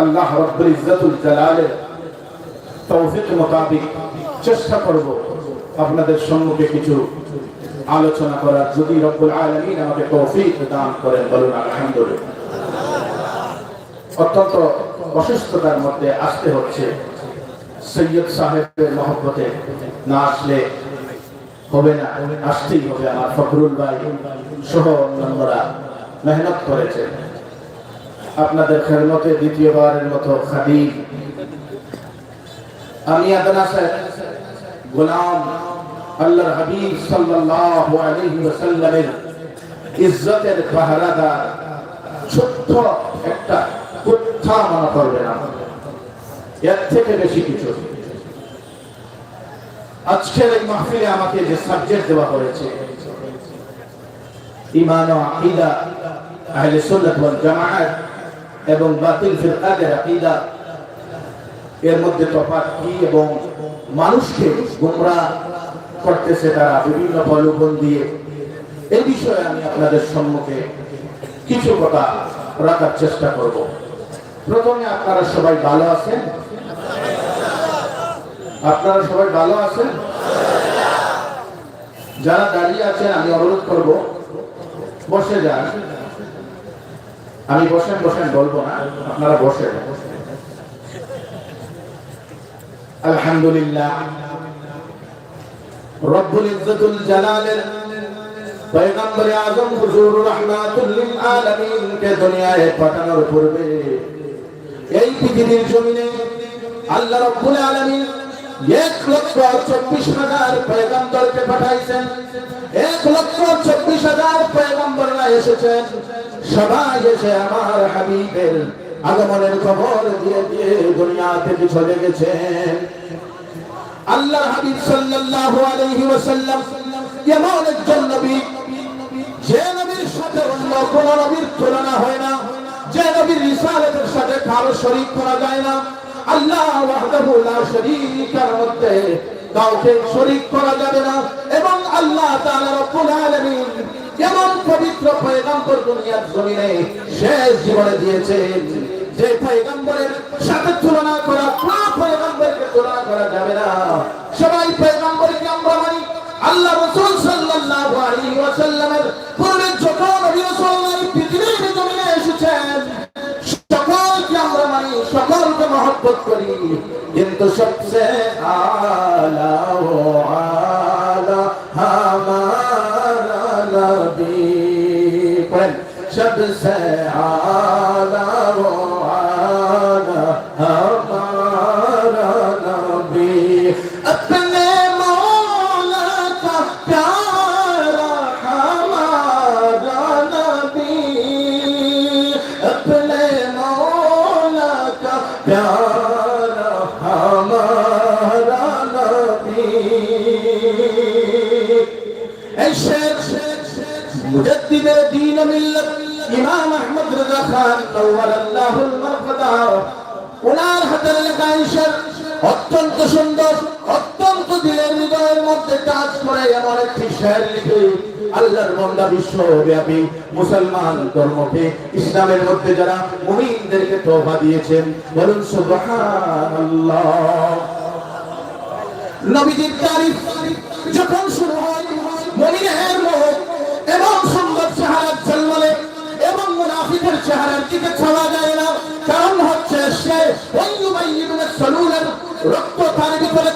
আল্লাহ রব্বুল ইজ্জতুল জালালের তৌফিক মোতাবিক চেষ্টা করব আপনাদের সম্মুখে কিছু আলোচনা করার। যদি রব্বুল আলামিন আমাকে তৌফিক দান করেন, বলুন আলহামদুলিল্লাহ। অত্যন্ত অসুস্থতার মধ্যে আসতে হচ্ছে। সৈয়দ সাহেবের মহব্বতে না আসলে হবে না, আসতেই হবে। আমার ফখরুল ভাই সহ অন্যান্যরা মেহনত করেছে আপনাদের খেদমতে দ্বিতীয়বারের মতো খাদিম। আমি সাহেব, গোলাম আল্লাহর হাবিব সাল্লাল্লাহু আলাইহি ওয়াসাল্লামের ইজ্জতের পাহারাদার, ছোট্ট একটা কুত্থা মনে করবে না এর থেকে বেশি কিছু আজকের এই মাহফিলে আমাকে যে সাবজেক্ট দেওয়া হয়েছে ইমান ও আকীদা আহলে সুন্নাত ওয়াল জামাআত এবং বাতিল ফিরকাদের আকীদা? এর মধ্যে তফাৎ কি এবং মানুষকে গোমরাহ করতেছে তারা বিভিন্ন প্রলোভন দিয়ে? এই বিষয়ে আমি আপনাদের সম্মুখে কিছু কথা রাখার চেষ্টা করব। প্রথমে আপনারা সবাই ভালো আছেন? আপনারা সবাই ভালো আছেন? যারা দাঁড়িয়ে আছেন, আমি অনুরোধ করব, বসে যান। আমি বসেন বসেন, বলব না, আপনারা বসেন। আলহামদুলিল্লাহ। রব্বুল ইজ্জতুল জালালের পয়গম্বর আজম হুজুর রাহমাতুল লিল আলামিন কে দুনিয়ায় পাঠানোর পূর্বে এই পৃথিবীর জমিনে আল্লাহ রব্বুল আলামিন আল্লাহ হাবিব সাল্লাল্লাহু আলাইহি ওয়াসাল্লাম এমন যে নবীর সাথে অন্য তুলনা হয় না, যে নবীর রিসালাতের সাথে কারও শরীক করা যায় না। আল্লাহ ওয়াহদাহু লা মধ্যে কাউকে শরীক করা যাবে না এবং আল্লাহ তাআলা রব্বুল আলামিন এমন পবিত্র পয়গম্বর দুনিয়ার জমিনে শেষ জীবনে দিয়েছেন, যে পয়গম্বরের সাথে তুলনা করা से आ খান নওয়ার আল্লাহুল মারফাদা। ওনার হাতের লেখা এই শের অত্যন্ত সুন্দর, অত্যন্ত দিলের হৃদয়ের মধ্যে কাজ করে এমন একটি শের লিখে আল্লাহর বান্দা বিশ্বব্যাপী মুসলমান ধর্মকে ইসলামের মধ্যে যারা মুমিনদেরকে তোফা দিয়েছেন, বলুন সুবহানাল্লাহ। নবীজির তারিফ যখন শুরু হয় মনিরের মুখ এবং মুনাফিকের চেহারার দিকে ছাওয়া যায় না। কারণ হচ্ছে সে রক্ত তার ভিতরে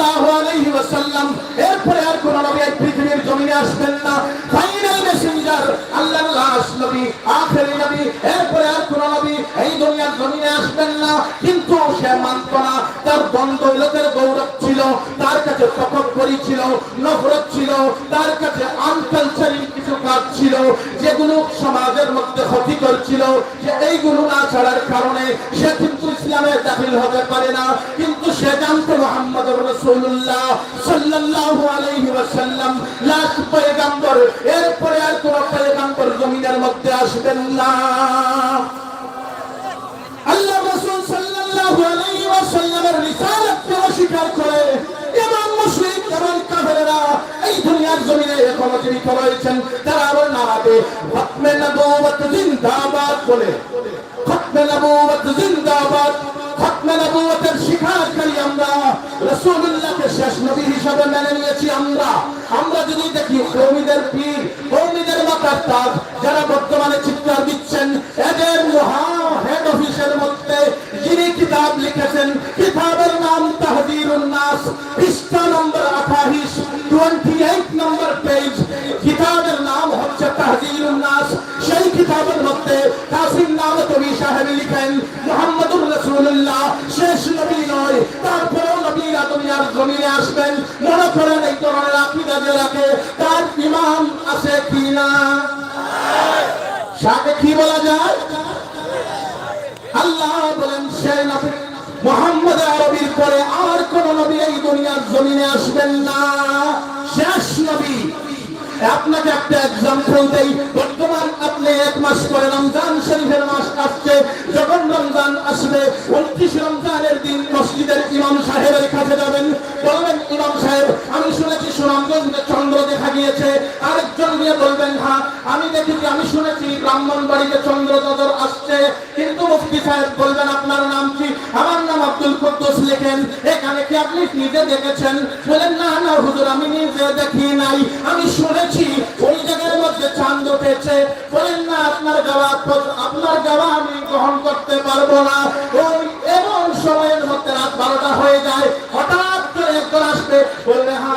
সাল্লাল্লাহু এরপরে আর কোন নবী পৃথিবীর জমিনে আসবেন না। ফাইনাল মেসেঞ্জার আল্লাহর লাস্ট নবী, আখেরি নবী, এরপরে আর কোন নবী এই দুনিয়ার জমিনে আসবেন না। কিন্তু সে মানত না, তার দ্বন্দ্বলতের গৌরব ছিল, তার কাছে তকব্বরি ছিল, নফরত ছিল, তার কাছে আনকালচারিং কিছু কাজ ছিল, যেগুলো সমাজের মধ্যে ক্ষতিকর ছিল। যে এইগুলো না ছাড়ার কারণে সে কিন্তু ইসলামে দাখিল হতে পারে না। কিন্তু সে জানতো মোহাম্মদ এরপরে আর কোন পয়গম্বর জমিনের মধ্যে আসবেন না। আল্লাহ রাসূল সাল্লাল্লাহু আলাইহি ওয়াসাল্লামের রিসালাতকে অস্বীকার করে? এই দুনিয়ার জমিনে এখনও জীবিত রয়েছেন। তারা আবার নামাবে, খতমে নবুয়ত জিন্দাবাদ বলে। আমরা। রাসূলুল্লাহকে শেষ নবী হিসাবে মেনে নিয়েছি আমরা। আমরা যদি দেখি কৌমিদের পীর, কৌমিদের মাতার তাজ, যারা বর্তমানে চিৎকার দিচ্ছেন যে রাখে তার ইমাম আছে কিনা সাথে কি বলা যায়? আল্লাহ বলেন সে নবী মোহাম্মদ আরবির পরে আর কোন নবী এই দুনিয়ার জমিনে আসবেন না। শেষ নবী আপনাকে একটা এক্সাম্পল দেই। বর্তমান আপনি এক মাস পরে রমজান শরীফের মাস আসছে। যখন রমজান আসবে, উনত্রিশ রমজানের দিন মসজিদের ইমাম সাহেবের কাছে যাবেন। বলবেন, ইমাম সাহেব, আমি শুনেছি সুনামগঞ্জে চন্দ্র দেখা গিয়েছে। আরেকজন গিয়ে বলবেন হ্যাঁ আমি দেখেছি, আমি শুনেছি ব্রাহ্মণ বাড়িতে চন্দ্র আসছে। কিন্তু মুফতি সাহেব বলবেন, আপনার নাম কি? আব্দুল কুদ্দুস লেখেন, এখানে কি আপনি নিজে দেখেছেন? বলেন, না না, হুজুর, আমি নিজে দেখি নাই। আমি শুনেছি, ওই জায়গার মধ্যে চাঁদ উঠেছে বলেন, না, আপনার গাওয়া আপনার গাওয়া আমি গ্রহণ করতে পারব না। ওই এমন সময়ের মধ্যে রাত বারোটা হয়ে যায়। হঠাৎ করে একজন আসবে, বললে হ্যাঁ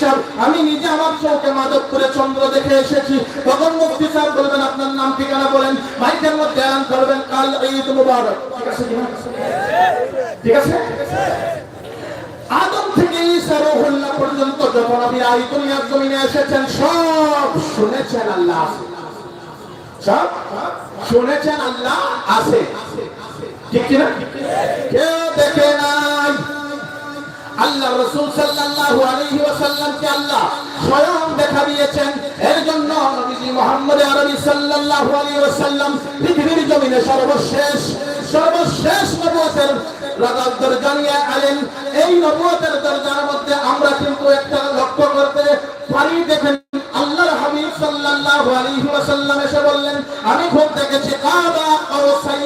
সাহেব আমি নিজে আমার চৌকে মাদকপুরে চন্দ্র দেখে এসেছি। তখন মুফতি সাহেব বলবেন, আপনার নাম ঠিকানা বলেন। মাইকের মধ্যে এলান করবেন, কাল ঈদ মুবারক। ঠিক আছে ঠিক আছে? আদম থেকে ঈসা রুহুল্লাহ পর্যন্ত যত নবী এই দুনিয়ার জমিনে এসেছেন, সব শুনেছেন আল্লাহ সব শুনেছেন আল্লাহ আছে। ঠিক কি না কেউ দেখে নাই। আল্লাহ রসুল সাল্লাল্লাহু আলাইহি ওয়াসাল্লামকে আল্লাহ স্বয়ং দেখা দিয়েছেন। এর জন্য নবীজি মুহাম্মদ আরবি সাল্লাল্লাহু আলাইহি ওয়াসাল্লাম পৃথিবীর জমিনে সর্বশেষ সর্বশেষ নবুয়তের দরজা নিয়ে আলেন। এই নবুয়তের দরজার মধ্যে আমরা কিন্তু একটা লক্ষ্য করতে পারি। দেখেন আল্লাহর হাবিব সাল্লাল্লাহু আলাইহি ওয়াসাল্লাম এসে বললেন, আমি খুব দেখেছি কাবা কাউসাইনি আও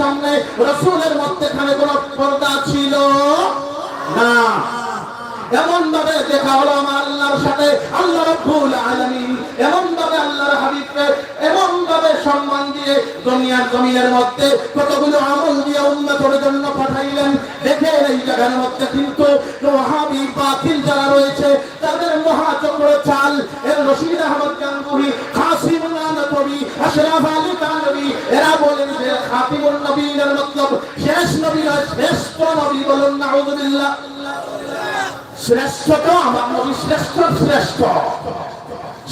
সামনে রাসূলের মধ্যখানে কোনো পর্দা ছিল? না। এমন ভাবে দেখা হলো আমার আল্লাহর সাথে, আল্লাহ রাব্বুল আলামিন এমন ভাবে আল্লাহর হাবিবকে এমন ভাবে সম্মান দিয়ে দুনিয়ার জমিনের মধ্যে কতগুলো আমল দিয়ে উন্নতর জন্য পাঠাইলেন। দেখে এই জায়গার মধ্যে কিন্তু ওয়াহাবি বাতিল যারা রয়েছে, তাদের মহাচক্র চাল, এর রশিদ আহমদ গাঙ্গুহি কাসিম নবী আশরাফ আলী এরা বলেন যে খাতিমুন নবীনের মতলব, শেষ নবী নয় শ্রেষ্ঠ নবী বলুন নাউজুবিল্লাহ। শ্রেষ্ঠ তো আমার নবী শ্রেষ্ঠ শ্রেষ্ঠ।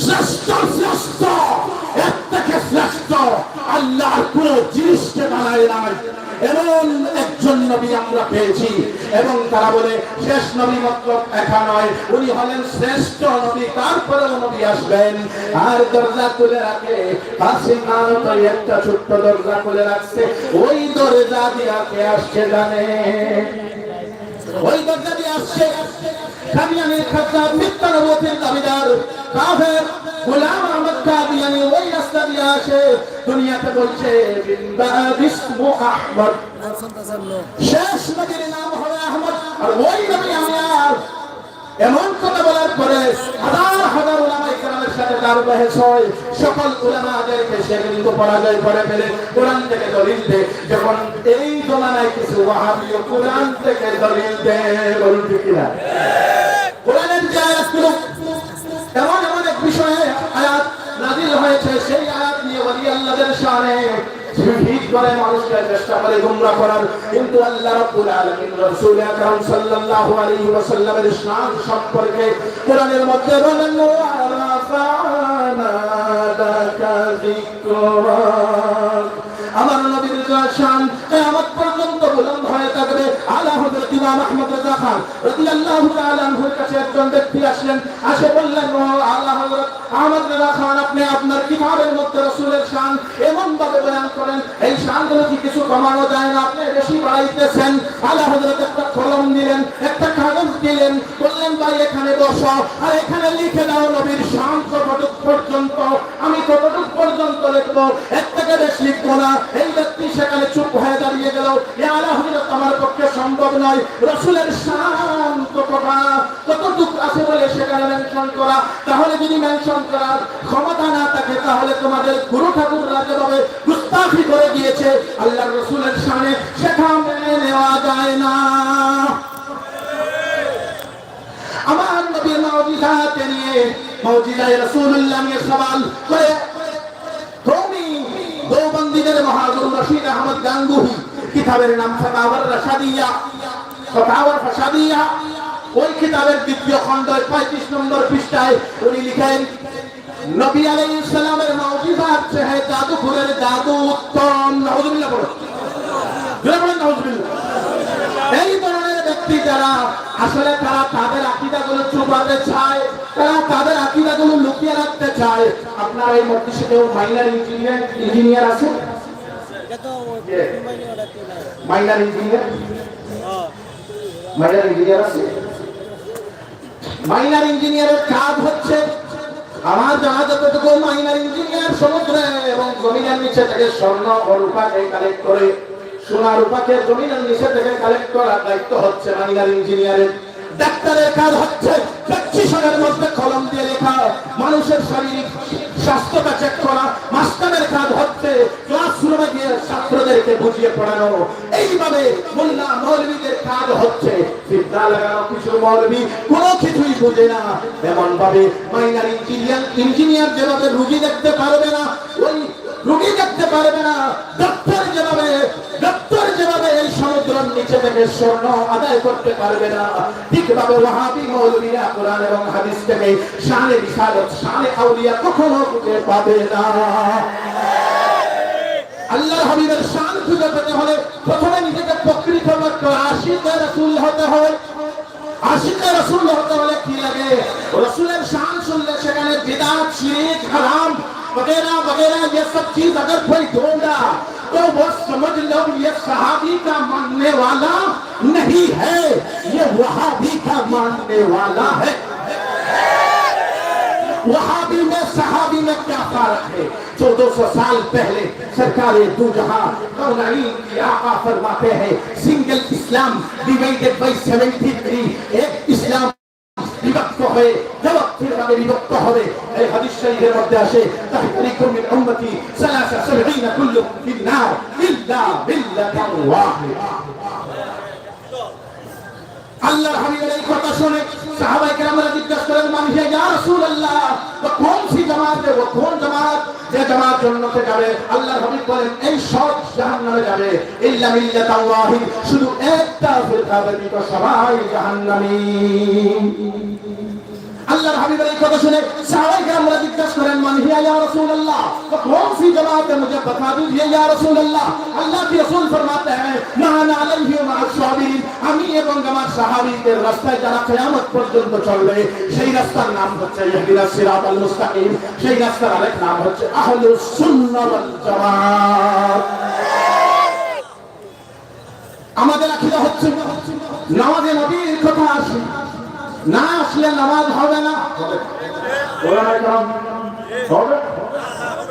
শ্রেষ্ঠ শ্রেষ্ঠ, এর থেকে শ্রেষ্ঠ। আল্লাহর কোন জিনিসকে বানায় নাই। এমন একজন নবী আমরা পেয়েছি। এবং তারা বলে, শেষ নবী মতলব একা নয়। উনি হলেন শ্রেষ্ঠ নবী। তারপরেও নবী আসবেন। আর দরজা খুলে রাখে। পাশে তো একটা ছোট্ট দরজা খুলে রাখছে। ওই দরজা দিয়ে আসছে জানে? ওই দরজা দিয়ে আসছে। কাদিয়ানির খাদ্দার মিথ্যা নবুয়তের দাবিদার। কাফের গোলাম আহমদ কাদিয়ানি ওই রাস্তা দিয়ে আসে দুনিয়াতে বলছে বিস্মু আহমদ। শেষ নবীর নাম হবে আহমদ আর ওই নবী আমি আর এমন কথা বলার পরে হাজার হাজার ওলামা ইকরামের সাথে তার বহেস হয়। সকল ওলামাদেরকে সে কিন্তু পরাজয় করে ফেলে। কোরআন থেকে দলিল দে। যখন এই জমানায় কিছু ওয়াহাবীয় কোরআন থেকে দলিল দে, বলুন ঠিক কিনা? কোরআনের যে আয়াতগুলো, এমন এমন এক বিষয়ে আয়াত নাজিল হয়েছে। সেই আয়াত নিয়ে ওলি আল্লাহদের শানে ঠিক করে মানুষকে চেষ্টা করে গুমরা করার। কিন্তু আল্লাহ রাব্বুল আলামিন রাসূল আকরাম সাল্লাল্লাহু আলাইহি ওয়াসাল্লামের শান সম্পর্কে কোরআনের মধ্যে বলেন, ওয়া রাফা'না আমার নবীর শান কিয়ামত পর্যন্ত বুলন্দ হয়ে থাকবে। আলা হযরত ইমাম আহমদ রাজা খান রাদিয়াল্লাহু তাআলা আনহুর কাছে একজন ব্যক্তি আসলেন। আসে বললেন, ও আলা হযরত আহমদ রাজা খান, আপনি আপনার কিতাবের মধ্যে রাসূলের শান এমন ভাবে বয়ান করেন, এই শানগুলো কি কিছু কমানো যায় না? আপনি বেশি বাড়াইতেছেন। আলা হযরত একটা কলম দিলেন, একটা কাগজ দিলেন, বললেন, ভাই, এখানে বসো। আর এখানে লিখে দাও, নবীর শান কতটুক পর্যন্ত? আমি কতটুক আমার পক্ষে সম্ভব নয়। রাসূলের শান কতটা কতটুক আছে বলে সেখানে মেনশন করা। তাহলে যদি মেনশন করার ক্ষমতা না থাকে, তাহলে তোমাদের গুরু ঠাকুররা যেভাবে গুস্তাখি করে দিয়েছে। আল্লাহর রসুলের সামনে সেটা মেনে নেওয়া যায় না। আমার নবীর মাউজিজাতে নিয়ে মাউজিজায় রাসূলুল্লাহ নিয়ে সওয়াল করে দেওবন্দীদের মহাগুরু রশিদ আহমদ গাঙ্গুহি। কিতাবের নাম ফাতাওয়ার রাশাদিয়া। ফাতাওয়ার ফাসাদিয়া ওই কিতাবের দ্বিতীয় খণ্ড 35 নম্বর পৃষ্ঠায় উনি লিখেন, নবী আলাইহিস সালামের মাউজিজাত চেয়ে জাদুঘরের জাদু উত্তম, নাউজুবিল্লাহ পড়ো। জোরে বলেন নাউজুবিল্লাহ। এই ধরনের ব্যক্তি যারা আসলে তারা তাদের আকিদাগুলো চুপাতে চায়, তারা তাদের আকিদাগুলো লুকিয়ে রাখতে চায়, আপনার এই মধ্যে কেউ মাইনার ইঞ্জিনিয়ার ইঞ্জিনিয়ার আছে? মাইনার ইঞ্জিনিয়ার মাইনার ইঞ্জিনিয়ার আছে। মাইনার ইঞ্জিনিয়ারের কাজ হচ্ছে আমার জানা যতটুকু মাইনার ইঞ্জিনিয়ার সমুদ্রে এবং জমিনের নিচে থেকে স্বর্ণ ও রূপাকে কালেক্ট করে সোনা রূপাকে জমিনের নিচে থেকে কালেক্ট করার দায়িত্ব হচ্ছে মাইনার ইঞ্জিনিয়ারের ডাক্তারের কাজ হচ্ছে প্রেসক্রিপশনের মধ্যে কলম দিয়ে লেখা, মানুষের শারীরিক স্বাস্থ্যটা চেক করা মাস্টারের কাজ হচ্ছে ক্লাসরুমে গিয়ে ছাত্রদেরকে বুঝিয়ে পড়ানো। এইভাবে মোল্লা মৌলবীদের কাজ হচ্ছে। ফিতনা লাগানো কিছু মৌলবী কোনো কিছুই বুঝে না। এমন ভাবে মাইনার ইঞ্জিনিয়ার ইঞ্জিনিয়ার যেভাবে রুগী দেখতে পারবে না, ওই রুগী দেখতে পারবে না ডাক্তার যেভাবে ডাক্তার যেভাবে হলে প্রথমে নিজেকে প্রকৃত আশিকে রাসূল হতে হয়। আশিকে রাসূল হতে হলে কি লাগে? রাসূলের শান শুনলে সেখানে বিদআত শিরক वगैरह वगैरह, ये सब चीज़ अगर कोई ढूंढा तो वो समझ लो ये सहाबी का मानने वाला नहीं है। ये वहाबी का मानने वाला है। वहाबी में, सहाबी में क्या फ़र्क है? चौदह सौ साल पहले सरकार दू जहाँ फरमाते हैं, single Islam divided by seventy three, एक इस्लाम হয়ে জবাবভাবে বিভক্ত হবে। এই হাদিস শরীফের মধ্যে আসে তাহরিকুম মিন উম্মতি সালাসা সাবঈনা কুল্লু ফিন্নার ইল্লা বিল্লাতান ওয়াহিদা। আল্লাহর হাবিবের এই কথা শুনে সাহাবায়ে কেরামরা জিজ্ঞাসা করেন মানুষে, ইয়া রাসূলুল্লাহ, তো কোন সি জামাত ও কোন জামাত? যে জামাত জান্নাতে যাবে? আল্লাহর হাবিব বলেন, এই সব জাহান্নামে যাবে। ইল্লা মিল্লাতান ওয়াহিদ, শুধু একটা ফিরকা ব্যতীত সবাই জাহান্নামী। আল্লাহর হাবিবের এই কথা শুনে সাহাবায়ে কেরামরা জিজ্ঞাসা করেন মান হিয়া ইয়া রাসূলুল্লাহ तो कौन सी जमात है मुझे बता दीजिए या रसूल अल्लाह अल्लाह के रसूल फरमाते हैं मान अलैहि व আসহাবিন আমি এবং আমার সাহাবীদের রাস্তায় যারা কিয়ামত পর্যন্ত চলবে সেই রাস্তার নাম হচ্ছে ইহদিনা সিরাতাল মুস্তাকিম সেই রাস্তার আরেক নাম হচ্ছে আহলুস সুন্নাহ ওয়াল জামাত আমাদের আকীদা হচ্ছে নামাজে নবীর কথা আসে না আসলে নামাজ হবে না। হবে।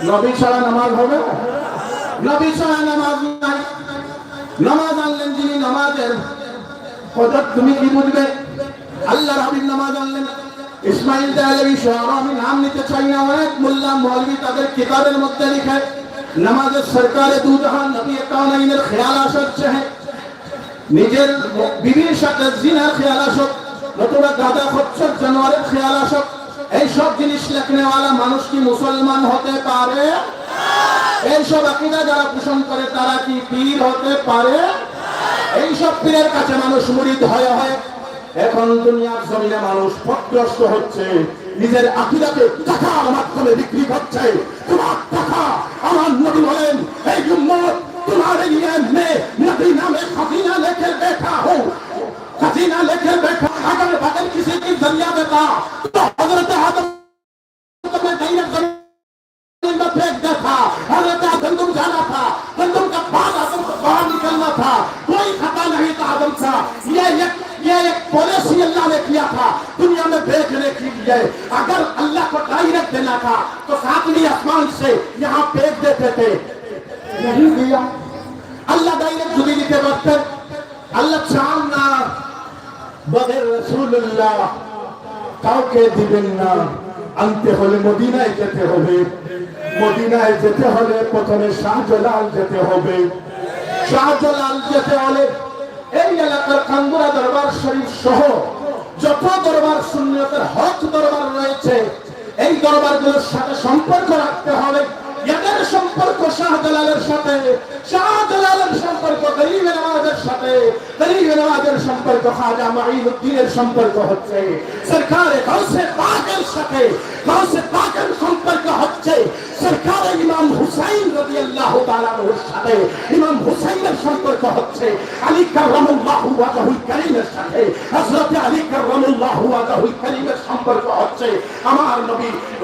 নবী ছাড়া নামাজ হবে? নবী ছাড়া নামাজ নাই। নামাজ আনলেন যিনি নামাজের কদর তুমি কি বুঝবে? আল্লাহর হাবিব নামাজ আনলেন। ইসমাইল দেয়ালেবি সহ আমি নাম নিতে চাই না, অনেক মোল্লা মৌলবী তাদের কিতাবের মধ্যে লিখে, নামাজের সরকারে দু জাহান নবী কাউনাইনের খেয়াল আসার চাহে নিজের বিবির সাথে জিনার খেয়াল আসক। নতুবা গাদা খচ্চর জানোয়ারের খেয়াল আসক এইসব জিনিস লেখনেওয়ালা মানুষ কি মুসলমান হতে পারে এইসব আকিদা যারা পোষণ করে তারা কি পীর হতে পারে এইসব পীরের কাছে মানুষ মুরিদ হয়ে হয় এখন দুনিয়ার জমিনে মানুষ পথগ্রস্ত হচ্ছে নিজের আকিদাকে টাকার মাধ্যমে বিক্রি করছে তোমার টাকা আমার নবী বলেন এই উম্মত तुम्हारे लिए मैं मदीना में खजीना लेकर बैठा हूँ खजीना लेकर बैठा अगर अगर किसी की ज़रिया में था। तो हज़रत आदम अल्लाह ने किया था, दुनिया में भेजने के अगर अल्लाह को डायरेक्ट देना था तो सातवीं आसमान से यहाँ फेंक देते थे। नहीं दिया। अल्लाह डायरेक्ट जुड़ी के वक्त अल्लाह शाम ना বদের রসুল্লাহ কাউকে দিবেন না। আনতে হলে মদিনায় যেতে হবে। মদিনায় যেতে হলে প্রথমে শাহজালাল যেতে হবে। শাহজালাল যেতে হলে এই এলাকার কান্দুরা দরবার শরীফ সহ যত দরবার, সুন্নতের হক দরবার রয়েছে, এই দরবারগুলোর সাথে সম্পর্ক রাখতে হবে। এদের সম্পর্ক শাহজালালের সাথে। শাহজালালের সম্পর্ক গরিবের আমাদের সাথে গরিবের আমাদের সম্পর্ক খাজা মাইনুদ্দিনের সম্পর্ক হচ্ছে। সরকারে কাউসে পাকের সাথে কাউসে পাকের সম্পর্ক হচ্ছে। সরকারে ইমাম হুসাইন রাদিয়াল্লাহু তাআলার সাথে ইমাম হুসাইনের সম্পর্ক হচ্ছে। আলী কাররামুল্লাহু ওয়াজহুল কারীমের সাথে হযরত আলী কাররামুল্লাহু ওয়াজহুল কারীমের সম্পর্ক হচ্ছে। আমার নবী